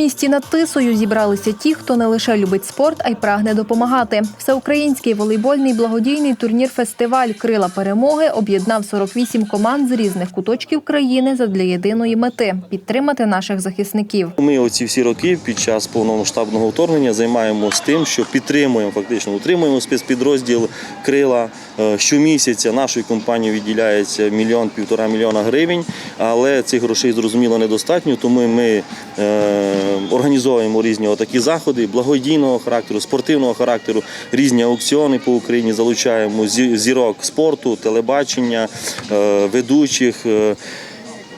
місті над Тисою зібралися ті, хто не лише любить спорт, а й прагне допомагати. Всеукраїнський волейбольний благодійний турнір-фестиваль Крила перемоги об'єднав 48 команд з різних куточків країни задля єдиної мети підтримати наших захисників. Ми оці всі роки під час повномасштабного вторгнення займаємося тим, що підтримуємо, фактично утримуємо спецпідрозділ крила. Е, Щомісяця нашої компанії відділяється мільйон півтора мільйона гривень, але цих грошей зрозуміло недостатньо, тому ми е, організовуємо різні такі заходи благодійного характеру, спортивного характеру, різні аукціони по Україні. Залучаємо зірок спорту, телебачення, е, ведучих. е,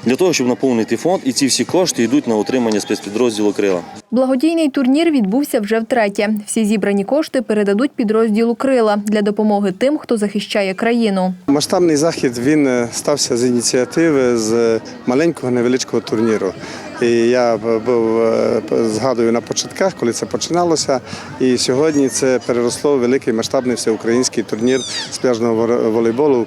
для того, щоб наповнити фонд, і ці всі кошти йдуть на утримання спецпідрозділу крила. Благодійний турнір відбувся вже втретє. Всі зібрані кошти передадуть підрозділу Крила для допомоги тим, хто захищає країну. Масштабний захід він е, стався з ініціативи з маленького невеличкого турніру. І я був е, згадую на початках, коли це починалося. І сьогодні це переросло в великий масштабний всеукраїнський турнір з пляжного волейболу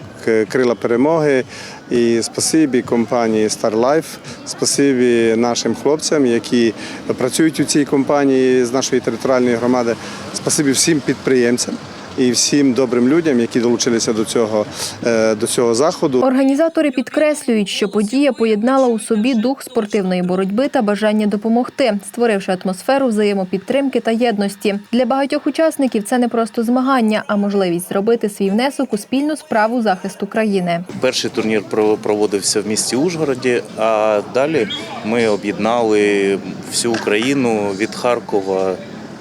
Крила перемоги. І спасибі компанії Star Life, спасибі нашим хлопцям, які працюють у цій компанії з нашої територіальної громади. Спасибі всім підприємцям і всім добрим людям, які долучилися до цього, е, до цього заходу. Організатори підкреслюють, що подія поєднала у собі дух спортивної боротьби та бажання допомогти, створивши атмосферу взаємопідтримки та єдності. Для багатьох учасників це не просто змагання, а можливість зробити свій внесок у спільну справу захисту країни. Перший турнір про- проводився в місті Ужгороді, а далі ми об'єднали всю Україну від Харкова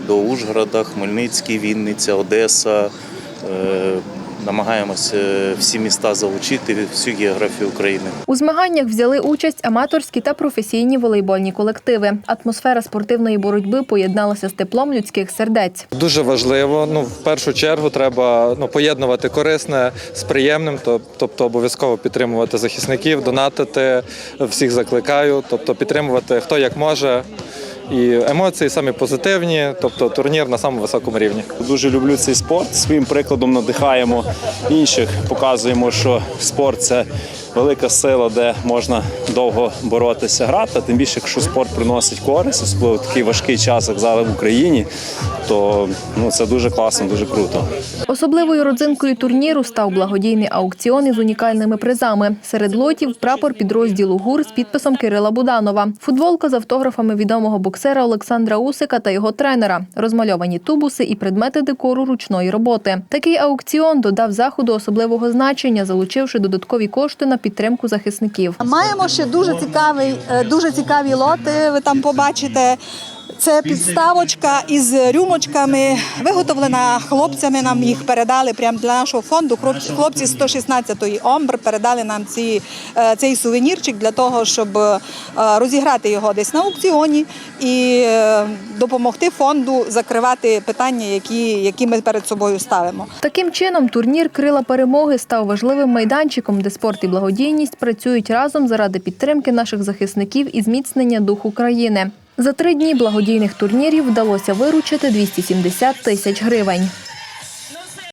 до Ужгорода, Хмельницький, Вінниця, Одеса. Е, Намагаємося всі міста залучити, всю географію України. У змаганнях взяли участь аматорські та професійні волейбольні колективи. Атмосфера спортивної боротьби поєдналася з теплом людських сердець. Дуже важливо. Ну, в першу чергу треба ну, поєднувати корисне з приємним, тобто обов'язково підтримувати захисників, донатити, всіх закликаю, тобто підтримувати хто як може. І емоції самі позитивні, тобто турнір на самому високому рівні. Дуже люблю цей спорт. Своїм прикладом надихаємо інших, показуємо, що спорт це велика сила, де можна довго боротися, грати. Тим більше, якщо спорт приносить користь, особливо такий важкий час, як зараз в Україні, то ну, це дуже класно, дуже круто. Особливою родзинкою турніру став благодійний аукціон із унікальними призами. Серед лотів прапор підрозділу ГУР з підписом Кирила Буданова, футболка з автографами відомого боксера Олександра Усика та його тренера, розмальовані тубуси і предмети декору ручної роботи. Такий аукціон додав заходу особливого значення, залучивши додаткові кошти на підтримку захисників. Маємо ще дуже цікавий, е, дуже цікаві лоти. Ви там побачите. Це підставочка із рюмочками, виготовлена хлопцями. Нам їх передали прямо для нашого фонду. Хлопці- Хлопці з 116-ї омбр передали нам ці, е, цей сувенірчик для того, щоб е, розіграти його десь на аукціоні і е, допомогти фонду закривати питання, які, які ми перед собою ставимо. Таким чином, турнір Крила перемоги став важливим майданчиком, де спорт і благодійність працюють разом заради підтримки наших захисників і зміцнення духу країни. За три дні благодійних турнірів вдалося виручити 270 тисяч гривень.